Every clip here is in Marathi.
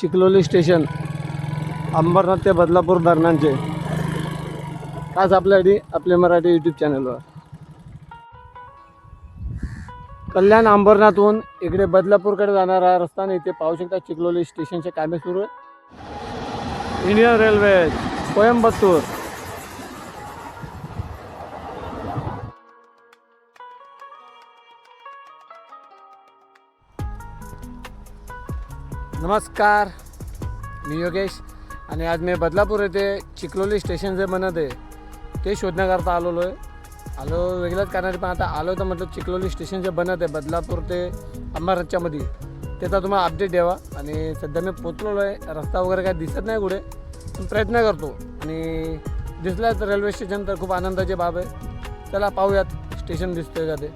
चिखलोली स्टेशन अंबरनाथ ते बदलापूर दरम्यानचे आज आपल्यासाठी आपले मराठी यूट्यूब चॅनलवर कल्याण अंबरनाथहून इकडे बदलापूरकडे जाणारा रस्ता नाही इथे पाहू शकता चिखलोली स्टेशनचे कामे सुरू आहे इंडियन रेल्वे कोयंबतूर नमस्कार मी योगेश आणि आज मी बदलापूर येथे चिखलोली स्टेशन जे बनत आहे ते शोधण्याकरता आलेलो आहे. आलो वेगळ्याच कारणाने पण आता आलो तर म्हटलं चिखलोली स्टेशन जे बनत आहे बदलापूर ते अंबरच्यामध्ये त्याचा तुम्हाला अपडेट द्यावा. आणि सध्या मी पोचलेलो आहे रस्ता वगैरे काय दिसत नाही कुठे पण प्रयत्न करतो. आणि दिसलाच रेल्वे स्टेशन तर खूप आनंदाची बाब आहे. चला पाहूयात स्टेशन दिसतोय का ते.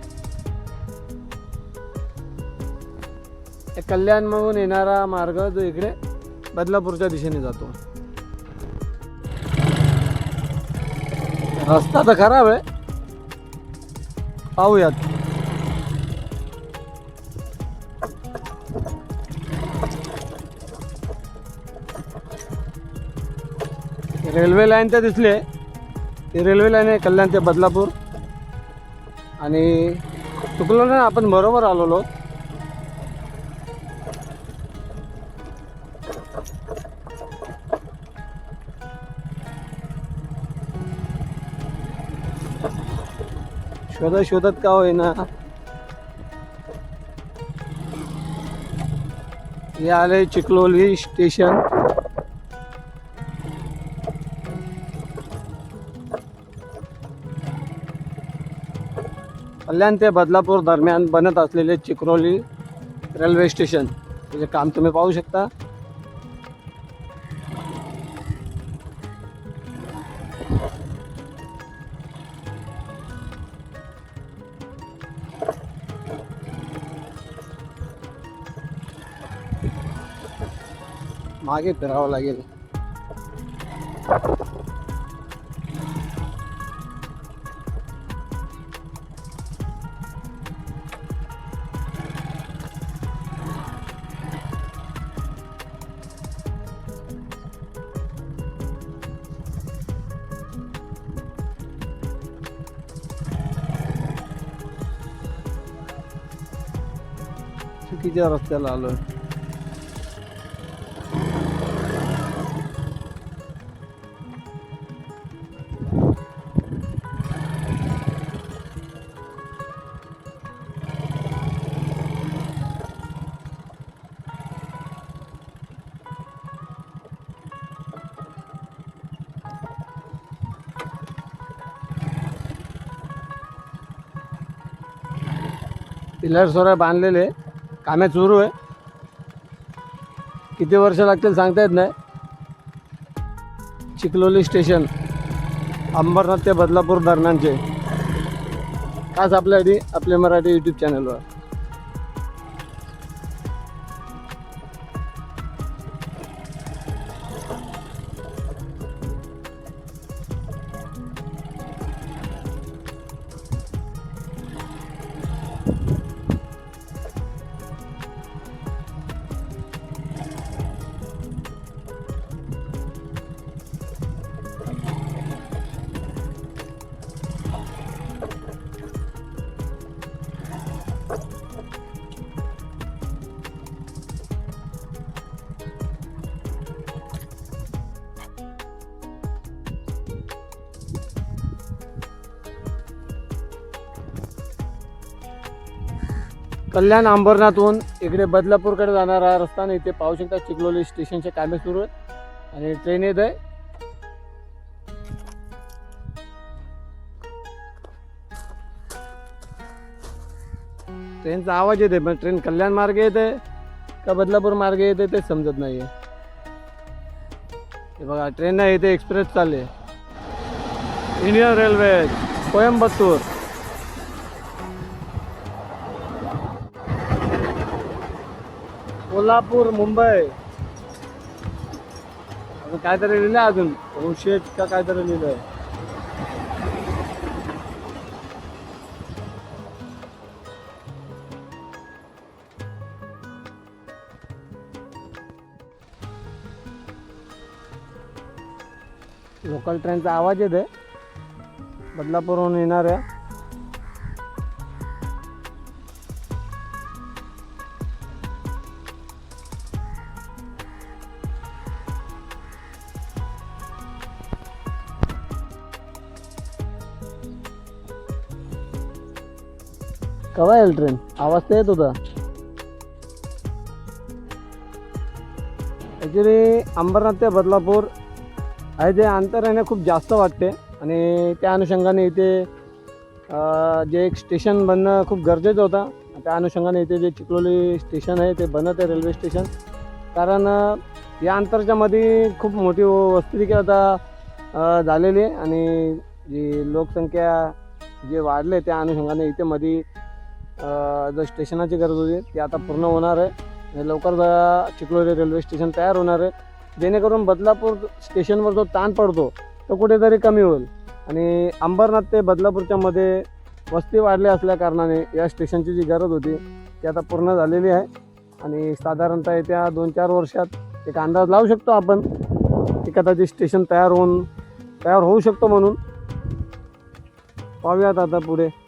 कल्याणमधून येणारा मार्ग जो इकडे बदलापूरच्या दिशेने जातो. रस्ता तर खराब आहे पाहूयात. रेल्वे लाईन तर दिसली आहे. ती रेल्वे लाईन आहे कल्याण ते बदलापूर. आणि चुकलो ना आपण बरोबर आलेलो. शोधत शोधत का होईना? हे आले चिखलोली स्टेशन. कल्याण ते बदलापूर दरम्यान बनत असलेले चिखलोली रेल्वे स्टेशन. त्याचे काम तुम्ही पाहू शकता. मागे फिरावं लागेल. चुकीच्या रस्त्याला आलोय. पिलर्स सोरा बांधलेले कामे सुरू आहे. किती वर्ष लागतील सांगता येत नाही. चिखलोली स्टेशन अंबरनाथ ते बदलापूर दरम्यानचे. खास आपल्यासाठी आपले मराठी यूट्यूब चॅनलवर कल्याण अंबरनाथहून इकडे बदलापूरकडे जाणारा रस्ता नाही इथे पाहू शकता चिखलोली स्टेशनचे कामे सुरू आहेत. आणि ट्रेन येत आहे. ट्रेनचा आवाज येते पण ट्रेन कल्याण मार्गे येते का बदलापूर मार्गे येते ते समजत नाही हे बघा ट्रेन नाही येते एक्सप्रेस चालले इंडियन रेल्वे कोयंबतूर कोल्हापूर मुंबई. अजून काहीतरी लिहिलं अजून. औषध का काहीतरी लिहिलंय. लोकल ट्रेनचा आवाज येते बदलापूरहून येणाऱ्या केव्हा येईल ट्रेन आवाज तर येत होता. ॲक्च्युली अंबरनाथ ते बदलापूर आहे ते अंतर आहे ना खूप जास्त वाटते. आणि त्या अनुषंगाने इथे जे एक स्टेशन बनणं खूप गरजेचं होतं. त्या अनुषंगाने इथे जे चिखलोली स्टेशन आहे ते बनत आहे रेल्वे स्टेशन कारण या अंतरच्या मध्ये खूप मोठी वस्तीदेखील आता झालेली आहे. आणि जी लोकसंख्या जे वाढले त्या अनुषंगाने इथे मध्ये जो स्टेशनाची गरज होती ती आता पूर्ण होणार आहे. लवकर जा- चिखलोली रेल्वे स्टेशन तयार होणार आहे. जेणेकरून बदलापूर स्टेशनवर जो ताण पडतो तो कुठेतरी कमी होईल. आणि अंबरनाथ ते बदलापूरच्या मध्ये वस्ती वाढली असल्या कारणाने या स्टेशनची जी गरज होती ती आता पूर्ण झालेली आहे. आणि साधारणतः येत्या दोन चार वर्षात एक अंदाज लावू शकतो आपण की कदाचित स्टेशन तयार होऊन तयार होऊ शकतो म्हणून. पाहूयात आता पुढे.